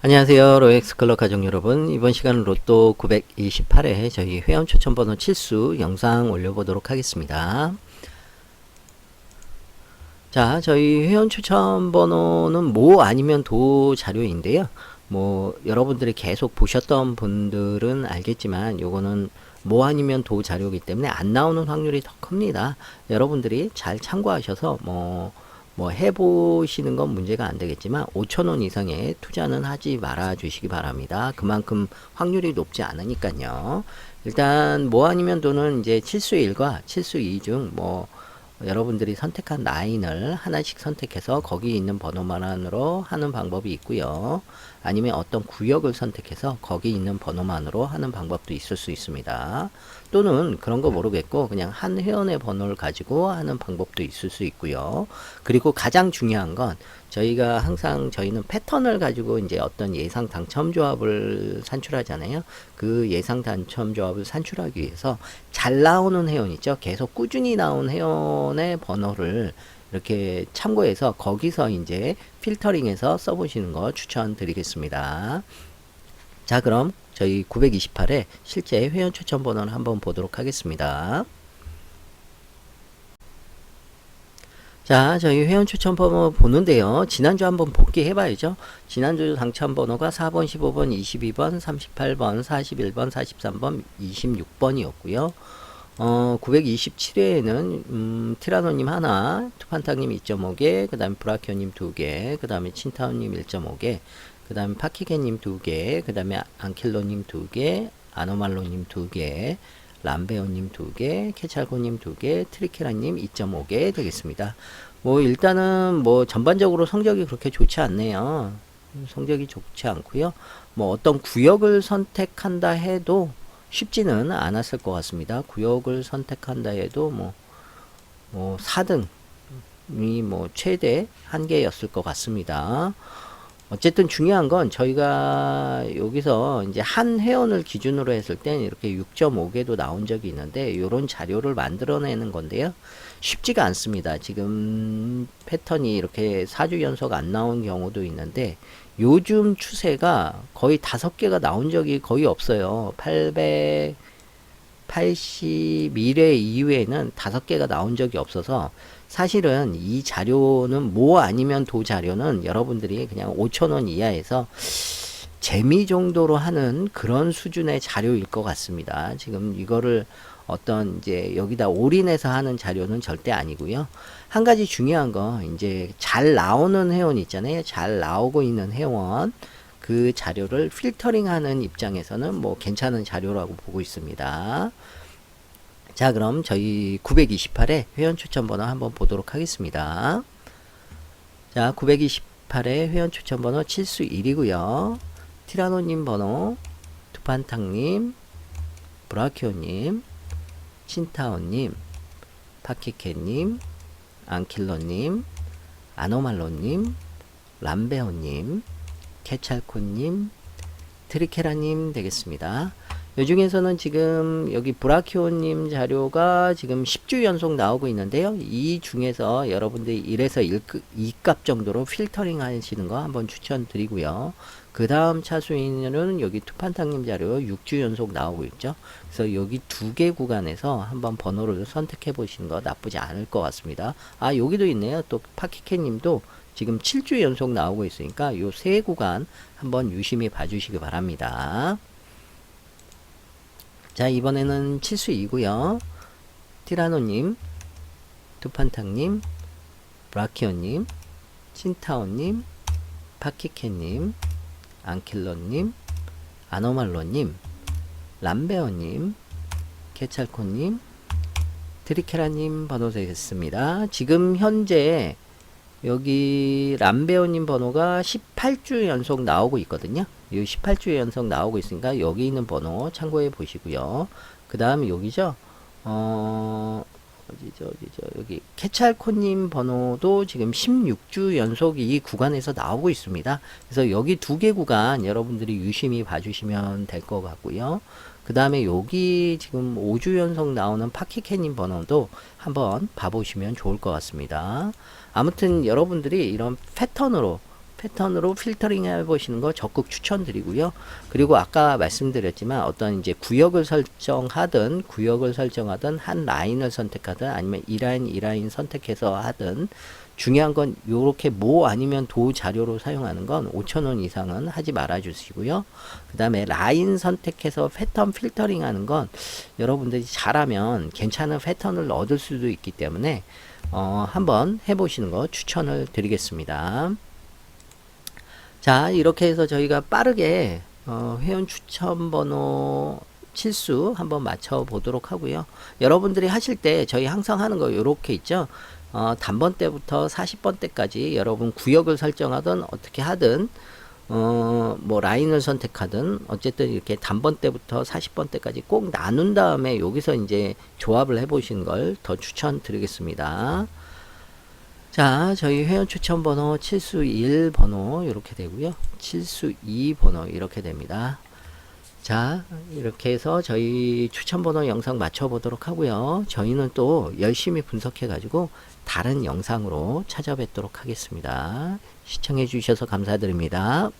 안녕하세요. 로엑스 클럽 가족 여러분. 이번 시간은 로또 928회 저희 회원 추천 번호 칠수 영상 올려보도록 하겠습니다. 자, 저희 회원 추천 번호는 뭐 아니면 도 자료인데요. 뭐 여러분들이 계속 보셨던 분들은 알겠지만 요거는 뭐 아니면 도 자료이기 때문에 안 나오는 확률이 더 큽니다. 여러분들이 잘 참고하셔서 뭐 뭐 해보시는 건 문제가 안 되겠지만 5천원 이상의 투자는 하지 말아 주시기 바랍니다. 그만큼 확률이 높지 않으니까요. 일단 뭐 아니면 도는 이제 7수 1과 7수 2 중 뭐 여러분들이 선택한 라인을 하나씩 선택해서 거기 있는 번호만으로 하는 방법이 있고요. 아니면 어떤 구역을 선택해서 거기 있는 번호만으로 하는 방법도 있을 수 있습니다. 또는 그런 거 모르겠고 그냥 한 회원의 번호를 가지고 하는 방법도 있을 수 있고요. 그리고 가장 중요한 건 저희가 항상 저희는 패턴을 가지고 이제 어떤 예상 당첨 조합을 산출하잖아요. 그 예상 당첨 조합을 산출하기 위해서 잘 나오는 회원 있죠. 계속 꾸준히 나온 회원 의 번호를 이렇게 참고해서 거기서 이제 필터링해서 써보시는 거 추천드리겠습니다. 자, 그럼 저희 928회 실제 회원 추천 번호를 한번 보도록 하겠습니다. 자, 저희 회원 추천 번호 보는데요. 지난주 한번 복귀해 봐야죠. 지난주 당첨 번호가 4번, 15번, 22번, 38번, 41번, 43번, 26번이었고요. 어, 927회에는 음, 티라노님 하나, 투판타님 2.5개, 그 다음에 브라키오님 2개, 그 다음에 친타오님 1.5개, 그 다음에 파키게님 2개, 그 다음에 안킬로님 2개, 아노말로님 2개, 람베오님 2개, 케찰코님 2개, 트리케라님 2.5개 되겠습니다. 뭐 일단은 뭐 전반적으로 성적이 그렇게 좋지 않네요. 성적이 좋지 않고요. 뭐 어떤 구역을 선택한다 해도 쉽지는 않았을 것 같습니다. 구역을 선택한다 해도 뭐, 뭐 4등이 뭐 최대 한계였을 것 같습니다. 어쨌든 중요한 건 저희가 여기서 이제 한 회원을 기준으로 했을 땐 이렇게 6.5개도 나온 적이 있는데 이런 자료를 만들어내는 건데요. 쉽지가 않습니다. 지금 패턴이 이렇게 4주 연속 안 나온 경우도 있는데 요즘 추세가 거의 다섯 개가 나온 적이 거의 없어요. 881회 이후에는 다섯 개가 나온 적이 없어서 사실은 이 자료는 뭐 아니면 도 자료는 여러분들이 그냥 5천원 이하에서 재미 정도로 하는 그런 수준의 자료일 것 같습니다. 지금 이거를 어떤 이제 여기다 올인해서 하는 자료는 절대 아니고요. 한 가지 중요한 건 이제 잘 나오는 회원 있잖아요. 잘 나오고 있는 회원 그 자료를 필터링하는 입장에서는 뭐 괜찮은 자료라고 보고 있습니다. 자, 그럼 저희 928회 회원 추천 번호 한번 보도록 하겠습니다. 자, 928회 회원 추천 번호 7수 1이고요. 티라노님 번호, 두판탕님, 브라키오님, 신타오님, 파키케님, 안킬러님, 아노말로님, 람베오님, 케찰코님, 트리케라님 되겠습니다. 이 중에서는 지금 여기 브라키오님 자료가 지금 10주 연속 나오고 있는데요. 이 중에서 여러분들이 1에서 2값 정도로 필터링 하시는 거 한번 추천드리고요. 그 다음 차수인은 여기 투판탕님 자료 6주 연속 나오고 있죠. 그래서 여기 두 개 구간에서 한번 번호를 선택해 보시는 거 나쁘지 않을 것 같습니다. 아, 여기도 있네요. 또 파키케님도 지금 7주 연속 나오고 있으니까 요 세 구간 한번 유심히 봐주시기 바랍니다. 자, 이번에는 칠수이고요. 티라노님, 투판탕님, 브라키오님, 친타오님, 파키케님, 안킬러님, 아노말로님, 람베어님, 케찰코님, 트리케라님 번호 되겠습니다. 지금 현재 여기 람베오님 번호가 18주 연속 나오고 있거든요. 이 18주 연속 나오고 있으니까 여기 있는 번호 참고해 보시고요. 그 다음에 여기죠. 어, 어디죠, 어디죠. 여기 케찰코님 번호도 지금 16주 연속 이 구간에서 나오고 있습니다. 그래서 여기 두 개 구간 여러분들이 유심히 봐주시면 될 것 같고요. 그 다음에 여기 지금 5주 연속 나오는 파키캐님 번호도 한번 봐보시면 좋을 것 같습니다. 아무튼 여러분들이 이런 패턴으로 패턴으로 필터링 해보시는 거 적극 추천드리고요. 그리고 아까 말씀드렸지만 어떤 이제 구역을 설정하든 구역을 설정하든 한 라인을 선택하든 아니면 이 라인 이 라인 선택해서 하든 중요한 건 요렇게 모 아니면 도 자료로 사용하는 건 5,000원 이상은 하지 말아 주시고요. 그 다음에 라인 선택해서 패턴 필터링 하는 건 여러분들이 잘하면 괜찮은 패턴을 얻을 수도 있기 때문에 어, 한번 해보시는 거 추천을 드리겠습니다. 자, 이렇게 해서 저희가 빠르게 어, 회원 추천 번호 칠수 한번 맞춰 보도록 하고요. 여러분들이 하실 때 저희 항상 하는 거 이렇게 있죠. 어, 단번 때부터 40번 때까지 여러분 구역을 설정하든 어떻게 하든 어, 뭐 라인을 선택하든 어쨌든 이렇게 단번 때부터 40번 때까지 꼭 나눈 다음에 여기서 이제 조합을 해 보시는 걸 더 추천드리겠습니다. 자, 저희 회원 추천 번호 칠수 1 번호 이렇게 되고요. 칠수 2 번호 이렇게 됩니다. 자, 이렇게 해서 저희 추천 번호 영상 맞춰 보도록 하고요. 저희는 또 열심히 분석해 가지고 다른 영상으로 찾아뵙도록 하겠습니다. 시청해 주셔서 감사드립니다.